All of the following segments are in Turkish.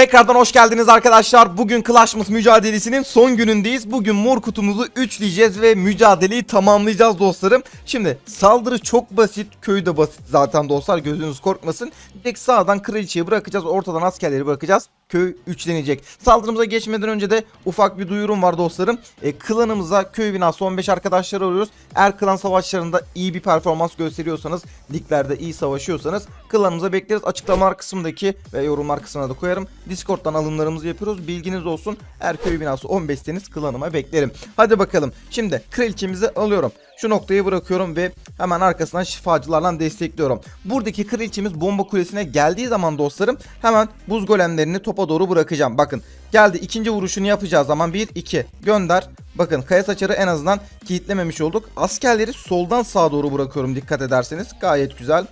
Tekrardan hoş geldiniz arkadaşlar. Bugün Clashmas mücadelesinin son günündeyiz. Bugün mor kutumuzu üçleyeceğiz ve mücadeleyi tamamlayacağız dostlarım. Şimdi saldırı çok basit. Köy de basit zaten dostlar. Gözünüz korkmasın. Direkt sağdan kraliçeyi bırakacağız. Ortadan askerleri bırakacağız. Köy üçlenecek. Saldırımıza geçmeden önce de ufak bir duyurum var dostlarım. E, klanımıza köy binası 15 arkadaşlar alıyoruz. Eğer klan savaşlarında iyi bir performans gösteriyorsanız, liglerde iyi savaşıyorsanız klanımıza bekleriz. Açıklamalar kısmındaki ve yorumlar kısmına da koyarım. Discord'dan alımlarımızı yapıyoruz. Bilginiz olsun. Eğer köy binası 15'seniz klanıma beklerim. Hadi bakalım. Şimdi kraliçemizi alıyorum. Şu noktayı bırakıyorum ve hemen arkasından şifacılarla destekliyorum. Buradaki kraliçemiz bomba kulesine geldiği zaman dostlarım hemen buz golemlerini topa doğru bırakacağım. Bakın geldi ikinci vuruşunu yapacağı zaman 1 2 gönder. Bakın kaya saçarı en azından kilitlememiş olduk. Askerleri soldan sağa doğru bırakıyorum dikkat ederseniz. Gayet güzel.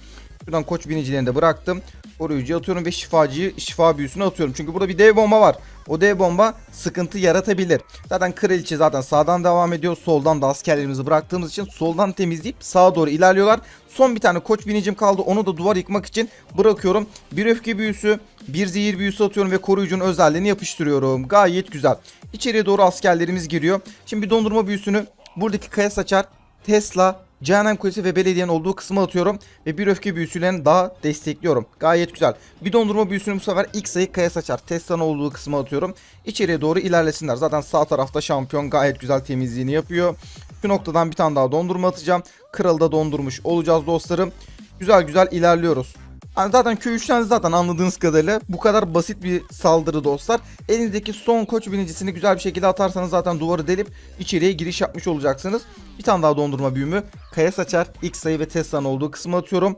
Şuradan koç binicilerini de bıraktım. Koruyucuyu atıyorum ve şifacıyı şifa büyüsünü atıyorum. Çünkü burada bir dev bomba var. O dev bomba sıkıntı yaratabilir. Zaten kraliçe zaten sağdan devam ediyor. Soldan da askerlerimizi bıraktığımız için soldan temizleyip sağa doğru ilerliyorlar. Son bir tane koç binicim kaldı. Onu da duvar yıkmak için bırakıyorum. Bir öfke büyüsü, bir zehir büyüsü atıyorum ve koruyucunun özelliğini yapıştırıyorum. Gayet güzel. İçeriye doğru askerlerimiz giriyor. Şimdi bir dondurma büyüsünü buradaki kaya saçar Tesla, Cehennem Kulesi ve belediyenin olduğu kısmı atıyorum ve bir öfke büyüsülerini daha destekliyorum. Gayet güzel. Bir dondurma büyüsünü bu sefer ilk sayı kaya saçar. Tesla'nın olduğu kısmı atıyorum. İçeriye doğru ilerlesinler. Zaten sağ tarafta şampiyon gayet güzel temizliğini yapıyor. Şu noktadan bir tane daha dondurma atacağım. Kralı da dondurmuş olacağız dostlarım. Güzel güzel ilerliyoruz. Yani zaten köy üçlendi zaten anladığınız kadarıyla. Bu kadar basit bir saldırı dostlar. Elinizdeki son koç binicisini güzel bir şekilde atarsanız zaten duvarı delip içeriye giriş yapmış olacaksınız. Bir tane daha dondurma büyümü. Kaya saçar, ilk sayı ve Tesla'nın olduğu kısmı atıyorum.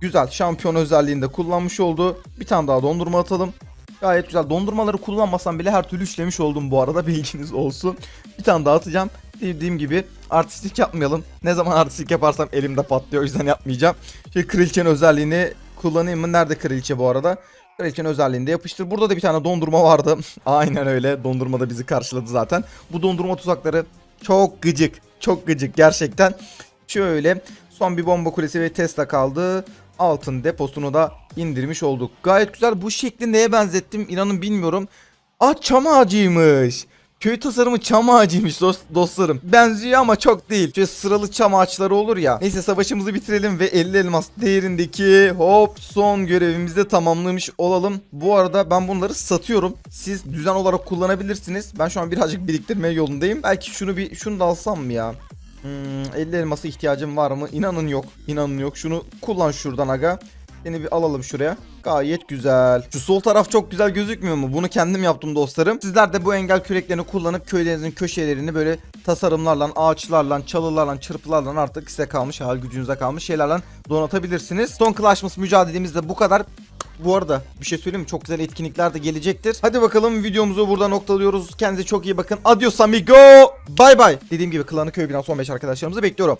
Güzel şampiyon özelliğinde kullanmış oldu. Bir tane daha dondurma atalım. Gayet güzel. Dondurmaları kullanmasam bile her türlü işlemiş oldum bu arada bilginiz olsun. Bir tane daha atacağım. Dediğim gibi artistlik yapmayalım. Ne zaman artistlik yaparsam elimde patlıyor o yüzden yapmayacağım. Şey kraliçenin özelliğini kullanayım mı? Nerede kraliçe bu arada? Kraliçenin özelliğinde yapıştır. Burada da bir tane dondurma vardı. Aynen öyle. Dondurma da bizi karşıladı zaten. Bu dondurma tuzakları çok gıcık. Çok gıcık gerçekten. Şöyle son bir bomba kulesi ve Tesla kaldı. Altın deposunu da indirmiş olduk. Gayet güzel. Bu şekli neye benzettim inanın bilmiyorum. Aa çam ağacıymış. Köy tasarımı çam ağacıymış dost, dostlarım. Benziyor ama çok değil. Şöyle sıralı çam ağaçları olur ya. Neyse savaşımızı bitirelim ve 50 elmas değerindeki hop son görevimizi de tamamlamış olalım. Bu arada ben bunları satıyorum. Siz düzen olarak kullanabilirsiniz. Ben şu an birazcık biriktirmeye yolundayım. Belki şunu bir şunu da alsam mı ya? Hmm, 50 elması ihtiyacım var mı? İnanın yok. İnanın yok. Şunu kullan şuradan aga. Seni bir alalım şuraya. Gayet güzel. Şu sol taraf çok güzel gözükmüyor mu? Bunu kendim yaptım dostlarım. Sizler de bu engel küreklerini kullanıp köylerinizin köşelerini böyle tasarımlarla, ağaçlarla, çalılarla, çırpılarla artık size kalmış, hal gücünüze kalmış şeylerle donatabilirsiniz. Son Clashmas mücadelemiz de bu kadar. Bu arada bir şey söyleyeyim mi? Çok güzel etkinlikler de gelecektir. Hadi bakalım videomuzu burada noktalıyoruz. Kendinize çok iyi bakın. Adios amigo. Bye bye. Dediğim gibi klanı köy binası 15 arkadaşlarımızı bekliyorum.